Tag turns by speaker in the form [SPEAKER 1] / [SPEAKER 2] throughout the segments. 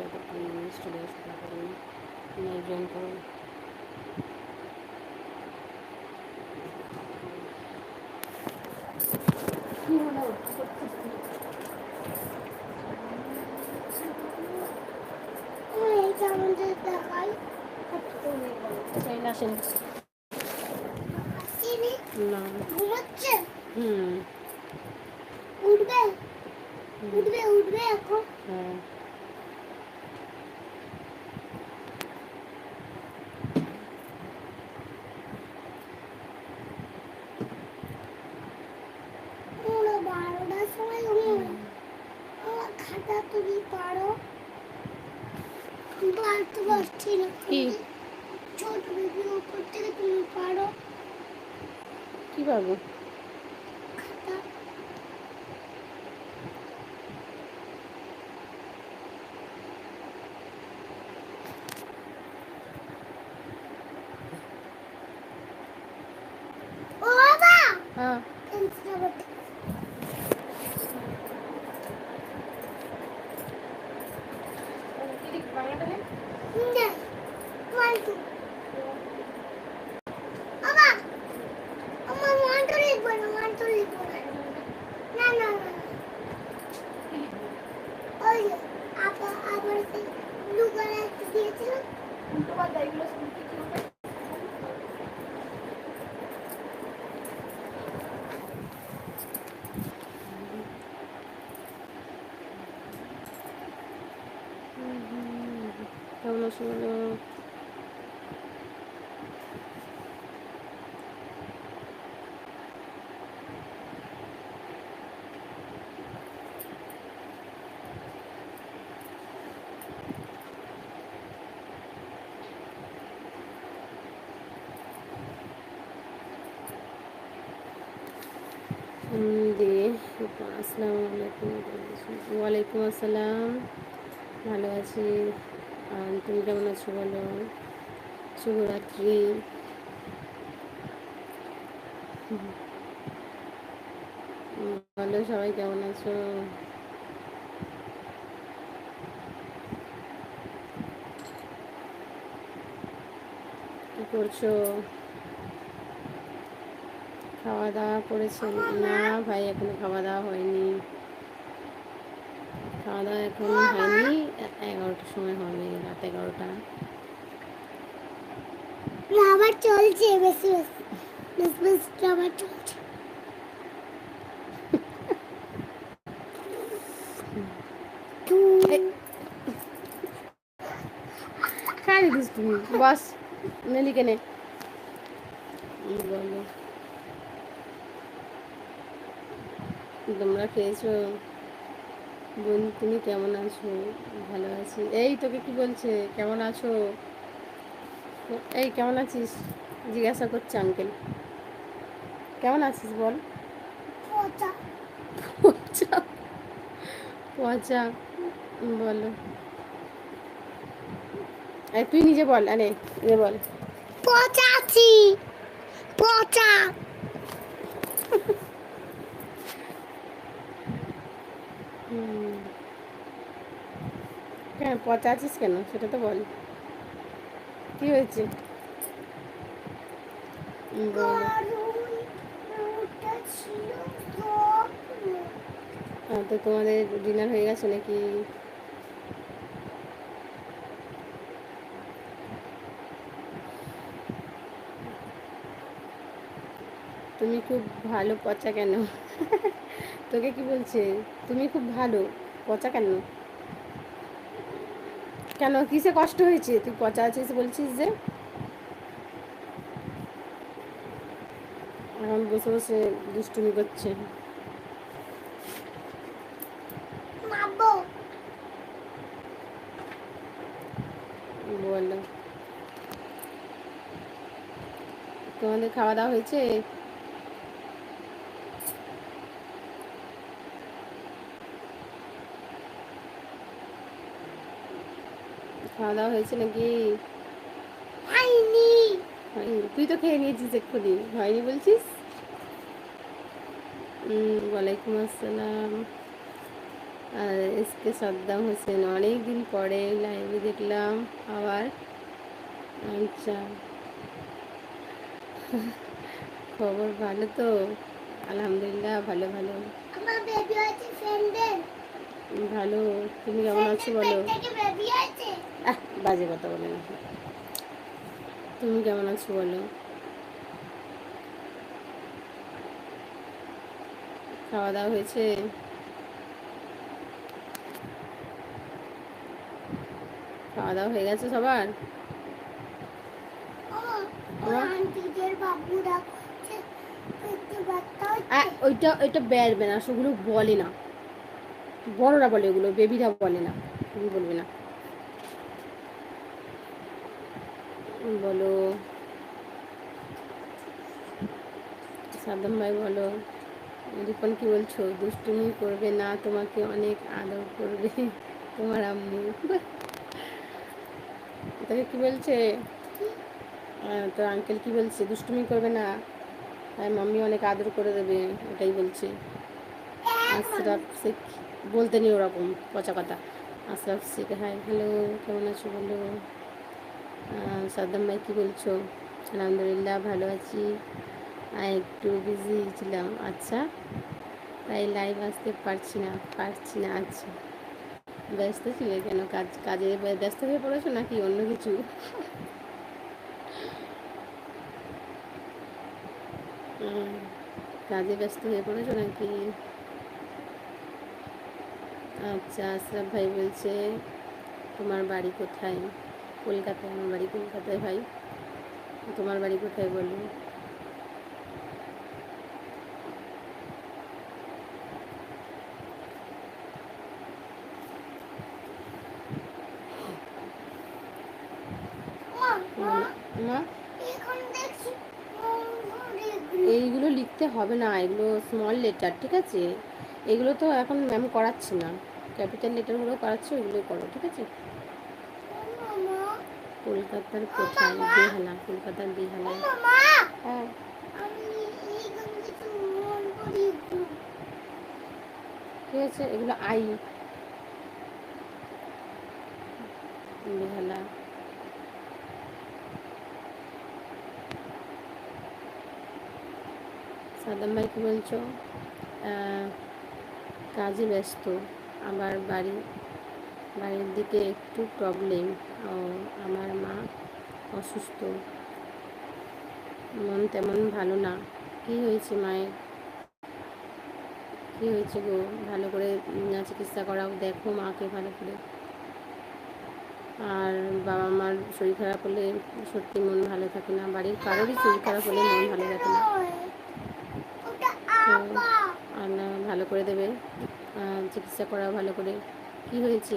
[SPEAKER 1] যাতে প্লিজ চলে আসতে পারেন লাইভ জয়েন করুন আসেন। না। হুম।
[SPEAKER 2] উঠবে? উঠবে উঠবে এখন?
[SPEAKER 1] হ্যাঁ
[SPEAKER 2] ওরা বারোটার সময় ঘুমোবে আমার খাতা তুমি পারো পারতে পারছি না
[SPEAKER 1] কি?
[SPEAKER 2] ছোট বেবি উপর থেকে তুমি পারো
[SPEAKER 1] কি পাবো
[SPEAKER 2] খাতা ও বাবা
[SPEAKER 1] হ্যাঁ
[SPEAKER 2] পেন্সিল আবার না ওয়ান টু বাবা আমার ওয়ান টু লিখব না ওয়ান টু লিখব না না না না ওই যে আপা আবার সেই ব্লু কালার দিয়েছিল
[SPEAKER 1] কেমন আছো বলো উম, দিয়ে আসসালামু আলাইকুম। ওয়ালাইকুম আসসালাম। ভালো আছি। তুমি কেমন আছো বলো? শুভরাত্রি। বলো, সবাই কেমন আছো? কি করছ? খাওয়া দাওয়া করেছেন? না ভাই এখনও খাওয়া দাওয়া হয়নি। খাওয়া দাওয়া এখন হয়নি। এগারোটার সময় হবে রাত এগারোটা।
[SPEAKER 2] আবার চলছে বেশি বেশি বেশি বেশি আবার চলছে।
[SPEAKER 1] এই। খাই দিস তুমি বস নেলি কেনে বলো। তোমরা খেয়েছো? বোন তুমি কেমন আছো? ভালো আছি। এই তোকে কি বলছে? কেমন আছো? এই কেমন আছিস? জিজ্ঞাসা করছে আঙ্কেল কেমন আছিস বল?
[SPEAKER 2] পচা।
[SPEAKER 1] পচা? পচা? বলো। তুই নিজে বল আরে বল।
[SPEAKER 2] পচাছি পচা।
[SPEAKER 1] কেন পচা আছিস কেন? সেটা তো বল। কি হয়েছে? হ্যাঁ, তো তোমাদের ডিনার হয়ে গেছে নাকি? তুমি খুব ভালো পচা কেন? তোকে কি বলছে? তুমি খুব ভালো। পচা কেন? কেন? কিসে কষ্ট হয়েছে? তুই পচা আছিস বলছিস যে। এখন বসে বসে দুষ্টুমি করছে। বলো। তোমাদের খাওয়া দাওয়া হয়েছে? খাওয়া দাওয়া হয়েছে নাকি?
[SPEAKER 2] হয়নি?
[SPEAKER 1] তুই তো খেয়ে নিয়েছিস এক্ষুনি। হয়নি বলছিস? ওয়ালাইকুম আসসালাম। আর এসকে সাদ্দাম হোসেন অনেক দিন পরে লাইভে দেখলাম আবার। আচ্ছা। খবর ভালো তো? আলহামদুলিল্লাহ ভালো ভালো।
[SPEAKER 2] আমার বেবি আছে ফ্রেন্ডের
[SPEAKER 1] ভালো তুমি কেমন আছো বলো? আহ বাজে কথা বলে না। তুমি কেমন আছো বলো? খাওয়া দাওয়া হয়েছে? খাওয়া দাওয়া হয়ে গেছে সবার? ওইটা ওইটা বেরবে না সেগুলো বলে না। বড়রা বলে ওগুলো বেবিরা বলে না তুমি বলবে না। বলো সাদ্দাম ভাই বলো রিপন কি বলছো? দুষ্টুমি করবে না তোমাকে অনেক আদর করবে তোমার আম্মু। তোকে কি বলছে? তোর আঙ্কেল কি বলছে? দুষ্টুমি করবে না তাই মাম্মি অনেক আদর করে দেবে এটাই বলছে। আশরাফ শেখ। বলতে নেই ওরকম পচা কথা আশরাফ শেখ হাই, হ্যালো, কেমন আছো বলো? সাদ্দাম ভাই, কী বলছো? আলহামদুলিল্লাহ, ভালো আছি। একটু বিজি ছিলাম। আচ্ছা তাই লাইভ আসতে পারছি না পারছি না আচ্ছা। ব্যস্ত ছিলে কেন? কাজ, কাজে ব্যস্ত হয়ে পড়েছো নাকি অন্য কিছু? কাজে ব্যস্ত হয়ে পড়েছো নাকি? আচ্ছা আশরাফ ভাই বলছে, তোমার বাড়ি কোথায়? কলকাতায়, আমার বাড়ি কলকাতায় ভাই। তোমার বাড়ি কোথায় বলো? এইগুলো লিখতে হবে না, এগুলো স্মল লেটার ঠিক আছে? এগুলো তো এখন ম্যাম করাচ্ছি না। ক্যাপিটাল লেটারগুলো করাচ্ছে ওইগুলো করো, ঠিক আছে? কলকাতার কোথায় বেহালা, কলকাতার বেহালা। হ্যাঁ। ঠিক আছে, এগুলো আই। বেহালা। সাদাম ভাই কি বলছো? কাজে ব্যস্ত। আবার বাড়ি, বাড়ির দিকে একটু প্রবলেম ও আমার মা অসুস্থ। মন তেমন ভালো না। কি হয়েছে মায়ের? কি হয়েছে গো? ভালো করে চিকিৎসা করাও, দেখো মাকে ভালো করে। আর বাবা মার শরীর খারাপ হলে সত্যি মন ভালো থাকে না। বাড়ির কারোরই শরীর খারাপ হলে মন ভালো থাকে না। না ভালো করে দেবে। চিকিৎসা করাও ভালো করে। কি হয়েছে?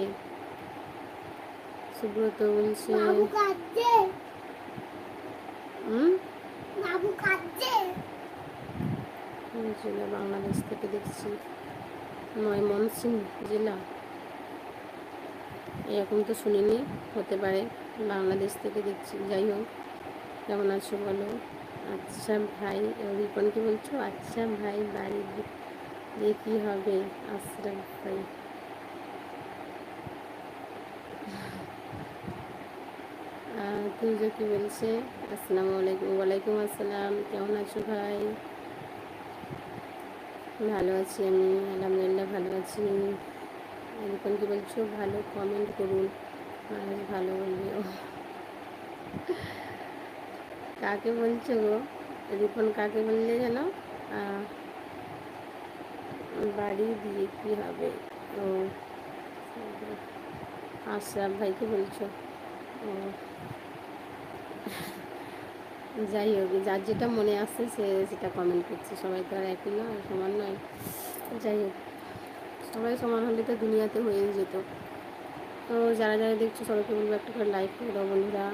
[SPEAKER 1] সুব্রত বলছে হুম? জেলা বাংলাদেশ থেকে দেখছি। ময়মনসিং জেলা। এরকম তো শুনিনি হতে পারে বাংলাদেশ থেকে দেখছি। যাই হোক কেমন আছো বলো? আচ্ছা ভাই রিপন কি বলছো আচ্ছা ভাই বাড়ি কী হবে? আশরাফ ভাই তুজো কি বলছে, আসসালামু আলাইকুম, ওয়ালাইকুম আসসালাম, কেমন আছো ভাই? ভালো আছি আমি, আলহামদুলিল্লাহ ভালো আছি। এরকম কি বলছো? ভালো কমেন্ট করুন। আর ভালো বলবে। কাকে বলছো গো? রিপন কাকে বললে যেন? বাড়ি দিয়ে কি হবে? ও আশরাফ ভাইকে বলছো? ও, যাই হোক, যার যেটা মনে আসছে সে সেটা কমেন্ট করছে। সবাই তো আর একই নয় সমান নয়। যাই হোক, সবাই সমান হলে তো দুনিয়াতে হয়েই যেত। তো যারা যারা দেখছ, সবাইকে বলব একটা করে লাইক করে দাও বন্ধুরা।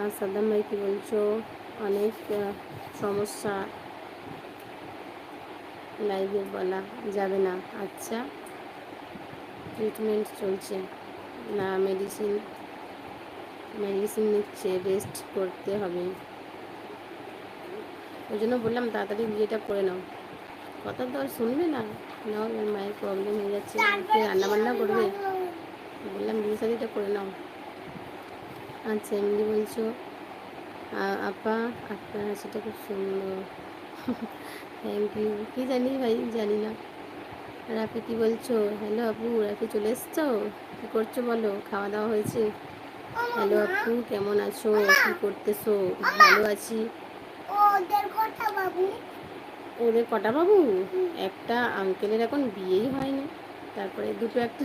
[SPEAKER 1] আর সাদ্দাম ভাই কী বলছো? অনেক সমস্যা। লাইভে বলা যাবে না। আচ্ছা ট্রিটমেন্ট চলছে। না মেডিসিন মেডিসিন নিচ্ছে রেস্ট করতে হবে। ওই জন্য বললাম, তাড়াতাড়ি বিয়েটা করে নাও। কথা তো আর শুনবে না। নাও মায়ের প্রবলেম হয়ে যাচ্ছে। রান্না বান্না করবে? বললাম, বিয়ে শাড়িটা করে নাও। আচ্ছা এমনি বলছো আপা, আপনার সেটা খুব সুন্দর। থ্যাংক ইউ কী জানি ভাই জানি না। রাফি কি বলছো? হ্যালো আপু রাফি চলে এসছো? কী করছ বলো? খাওয়া দাওয়া হয়েছে? হ্যালো আপু কেমন আছো? কী করতেছো? ভালো আছি।
[SPEAKER 2] ওদের
[SPEAKER 1] কটা বাবু? একটা আঙ্কেলের এখন বিয়েই হয়নি। তারপরে দুটো একটা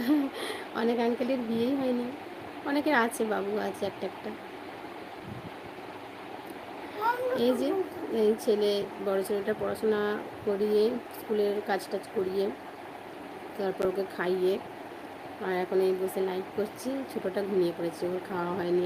[SPEAKER 1] অনেক আঙ্কেলের বিয়েই হয়নি। অনেকের আছে বাবু আছে একটা একটা। এই যে, এই ছেলে, বড় ছেলেটা পড়াশোনা করিয়ে, স্কুলের কাজ টাজ করিয়ে, তারপর ওকে খাইয়ে, আর এখন এই বসে লাইট করছি, ছোটোটা ঘুমিয়ে পড়েছে, ওর খাওয়া হয়নি।